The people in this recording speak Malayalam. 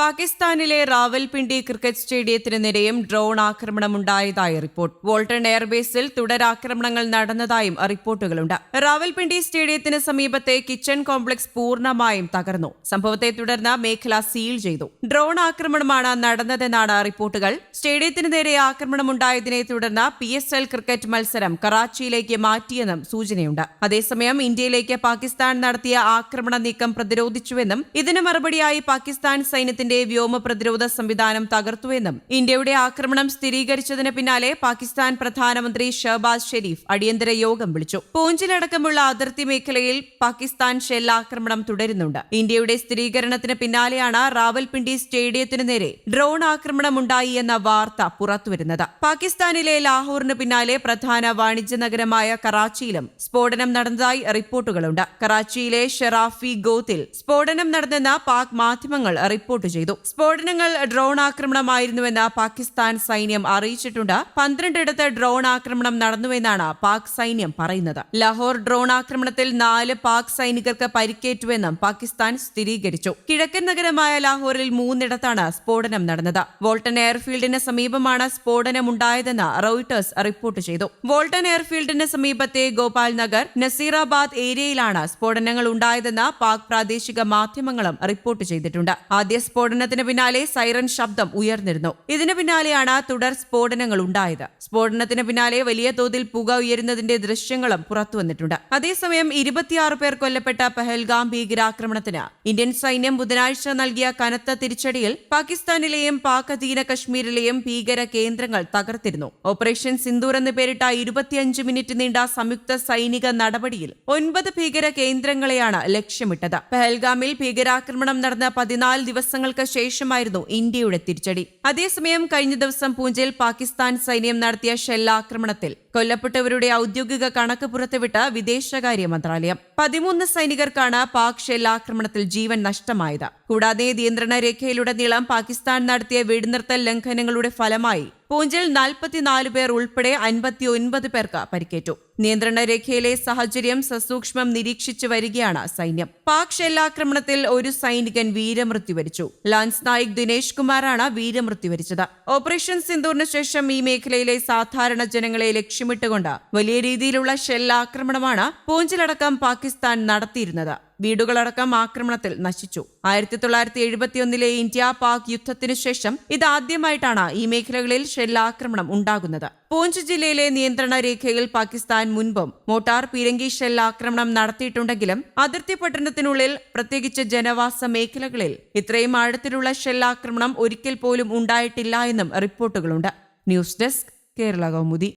പാകിസ്ഥാനിലെ റാവൽപിണ്ടി ക്രിക്കറ്റ് സ്റ്റേഡിയത്തിന് നേരെയും ഡ്രോൺ ആക്രമണമുണ്ടായതായി റിപ്പോർട്ട്. വോൾട്ടൺ എയർബേസിൽ തുടരാക്രമണങ്ങൾ നടന്നതായും റിപ്പോർട്ടുകളുണ്ട്. റാവൽപിണ്ടി സ്റ്റേഡിയത്തിന് സമീപത്തെ കിച്ചൺ കോംപ്ലക്സ് പൂർണമായും തകർന്നു. സംഭവത്തെ തുടർന്ന് മേഖല സീൽ ചെയ്തു. ഡ്രോൺ ആക്രമണമാണ് നടന്നതെന്നാണ് റിപ്പോർട്ടുകൾ. സ്റ്റേഡിയത്തിന് നേരെ ആക്രമണമുണ്ടായതിനെ തുടർന്ന് പി എസ് എൽ ക്രിക്കറ്റ് മത്സരം കറാച്ചിയിലേക്ക് മാറ്റിയെന്നും സൂചനയുണ്ട്. അതേസമയം ഇന്ത്യയിലേക്ക് പാകിസ്ഥാൻ നടത്തിയ ആക്രമണ നീക്കം പ്രതിരോധിച്ചുവെന്നും ഇതിന് മറുപടിയായി പാകിസ്ഥാൻ സൈന്യത്തിന്റെ വ്യോമ പ്രതിരോധ സംവിധാനം തകർത്തുവെന്നും ഇന്ത്യയുടെ ആക്രമണം സ്ഥിരീകരിച്ചതിന് പിന്നാലെ പാകിസ്ഥാൻ പ്രധാനമന്ത്രി ഷഹബാസ് ഷെരീഫ് അടിയന്തര യോഗം വിളിച്ചു. പൂഞ്ചിലടക്കമുള്ള അതിർത്തി മേഖലയിൽ പാകിസ്ഥാൻ ഷെൽ ആക്രമണം തുടരുന്നുണ്ട്. ഇന്ത്യയുടെ സ്ഥിരീകരണത്തിന് പിന്നാലെയാണ് റാവൽപിണ്ടി സ്റ്റേഡിയത്തിനു നേരെ ഡ്രോൺ ആക്രമണം ഉണ്ടായി എന്ന വാർത്ത പുറത്തുവരുന്നത്. പാകിസ്ഥാനിലെ ലാഹോറിന് പിന്നാലെ പ്രധാന വാണിജ്യ നഗരമായ കറാച്ചിയിലും സ്ഫോടനം നടന്നതായി റിപ്പോർട്ടുകളുണ്ട്. കറാച്ചിയിലെ ഷെറാഫി ഗോത്തിൽ സ്ഫോടനം നടന്നെന്ന് പാക് മാധ്യമങ്ങൾ റിപ്പോർട്ട് ചെയ്തു. സ്ഫോടനങ്ങൾ ഡ്രോൺ ആക്രമണമായിരുന്നുവെന്ന് പാകിസ്ഥാൻ സൈന്യം അറിയിച്ചിട്ടുണ്ട്. പന്ത്രണ്ടിടത്ത് ഡ്രോൺ ആക്രമണം നടന്നുവെന്നാണ് പാക് സൈന്യം പറയുന്നത്. ലാഹോർ ഡ്രോൺ ആക്രമണത്തിൽ നാല് പാക് സൈനികർക്ക് പരിക്കേറ്റുവെന്നും പാകിസ്ഥാൻ സ്ഥിരീകരിച്ചു. കിഴക്കൻ നഗരമായ ലാഹോറിൽ മൂന്നിടത്താണ് സ്ഫോടനം നടന്നത്. വോൾട്ടൺ എയർഫീൽഡിന് സമീപമാണ് സ്ഫോടനമുണ്ടായതെന്ന് റോയിട്ടേഴ്സ് റിപ്പോർട്ട് ചെയ്തു. വോൾട്ടൺ എയർഫീൽഡിന് സമീപത്തെ ഗോപാൽ നഗർ നസീറാബാദ് ഏരിയയിലാണ് സ്ഫോടനങ്ങൾ ഉണ്ടായതെന്ന് പാക് പ്രാദേശിക മാധ്യമങ്ങളും റിപ്പോർട്ട് ചെയ്തിട്ടുണ്ട്. ആദ്യ സ്ഫോടനത്തിന് പിന്നാലെ സൈറൻ ശബ്ദം ഉയർന്നിരുന്നു. ഇതിന് പിന്നാലെയാണ് തുടർ സ്ഫോടനങ്ങൾ ഉണ്ടായത്. സ്ഫോടനത്തിന് പിന്നാലെ വലിയ തോതിൽ പുക ഉയരുന്നതിന്റെ ദൃശ്യങ്ങളും പുറത്തുവന്നിട്ടുണ്ട് അതേസമയം ഇരുപത്തിയാറ് പേർ കൊല്ലപ്പെട്ട പെഹൽഗാം ഭീകരാക്രമണത്തിന് ഇന്ത്യൻ സൈന്യം ബുധനാഴ്ച നൽകിയ കനത്ത തിരിച്ചടിയിൽ പാകിസ്ഥാനിലെയും പാക് അധീന കശ്മീരിലെയും ഭീകര കേന്ദ്രങ്ങൾ തകർത്തിരുന്നു. ഓപ്പറേഷൻ സിന്ദൂർ എന്ന് പേരിട്ട ഇരുപത്തിയഞ്ച് മിനിറ്റ് നീണ്ട സംയുക്ത സൈനിക നടപടിയിൽ ഒൻപത് ഭീകര കേന്ദ്രങ്ങളെയാണ് ലക്ഷ്യമിട്ടത്. പെഹൽഗാമിൽ ഭീകരാക്രമണം നടന്ന പതിനാല് ദിവസങ്ങൾക്ക് ശേഷമായിരുന്നു ഇന്ത്യയുടെ തിരിച്ചടി. അതേസമയം കഴിഞ്ഞ ദിവസം പൂഞ്ചയിൽ പാകിസ്ഥാൻ സൈന്യം നടത്തിയ ഷെല്ലാക്രമണത്തിൽ കൊല്ലപ്പെട്ടവരുടെ ഔദ്യോഗിക കണക്ക് പുറത്തുവിട്ട് വിദേശകാര്യ മന്ത്രാലയം. പതിമൂന്ന് സൈനികർക്കാണ് പാക് ഷെല്ലാക്രമണത്തിൽ ജീവൻ നഷ്ടമായത്. കൂടാതെ നിയന്ത്രണ രേഖയിലുടനീളം പാകിസ്ഥാൻ നടത്തിയ വെടിനിർത്തൽ ലംഘനങ്ങളുടെ ഫലമായി പൂഞ്ചിൽ നാൽപ്പത്തിനാല് പേർ ഉൾപ്പെടെ അൻപത്തിയൊൻപത് പേർക്ക് പരിക്കേറ്റു. നിയന്ത്രണ രേഖയിലെ സാഹചര്യം സസൂക്ഷ്മം നിരീക്ഷിച്ചു വരികയാണ് സൈന്യം. പാക് ഷെല്ലാക്രമണത്തിൽ ഒരു സൈനികൻ വീരമൃത്യു വരിച്ചു. ലാൻസ് നായിക് ദിനേശ് കുമാറാണ് വീരമൃത്യു വരിച്ചത്. ഓപ്പറേഷൻ സിന്ദൂറിന് ശേഷം ഈ മേഖലയിലെ സാധാരണ ജനങ്ങളെ ലക്ഷ്യമിട്ടുകൊണ്ട് വലിയ രീതിയിലുള്ള ഷെല്ലാക്രമണമാണ് പൂഞ്ചിലടക്കം പാകിസ്ഥാൻ നടത്തിയിരുന്നത്. വീടുകളടക്കം ആക്രമണത്തിൽ നശിച്ചു. ആയിരത്തി തൊള്ളായിരത്തി എഴുപത്തിയൊന്നിലെ ഇന്ത്യ പാക് യുദ്ധത്തിനു ശേഷം ഇതാദ്യമായിട്ടാണ് ഈ മേഖലകളിൽ ഷെല്ലാക്രമണം ഉണ്ടാകുന്നത്. പൂഞ്ച് ജില്ലയിലെ നിയന്ത്രണ രേഖയിൽ പാകിസ്ഥാൻ മുൻപും മോട്ടാർ പീരങ്കി ഷെൽ ആക്രമണം നടത്തിയിട്ടുണ്ടെങ്കിലും അതിർത്തി പട്ടണത്തിനുള്ളിൽ പ്രത്യേകിച്ച് ജനവാസ മേഖലകളിൽ ഇത്രയും ആഴത്തിലുള്ള ഷെൽ ആക്രമണം ഒരിക്കൽ പോലും ഉണ്ടായിട്ടില്ല എന്നും റിപ്പോർട്ടുകളുണ്ട്. News desk Kerala Kaumudi.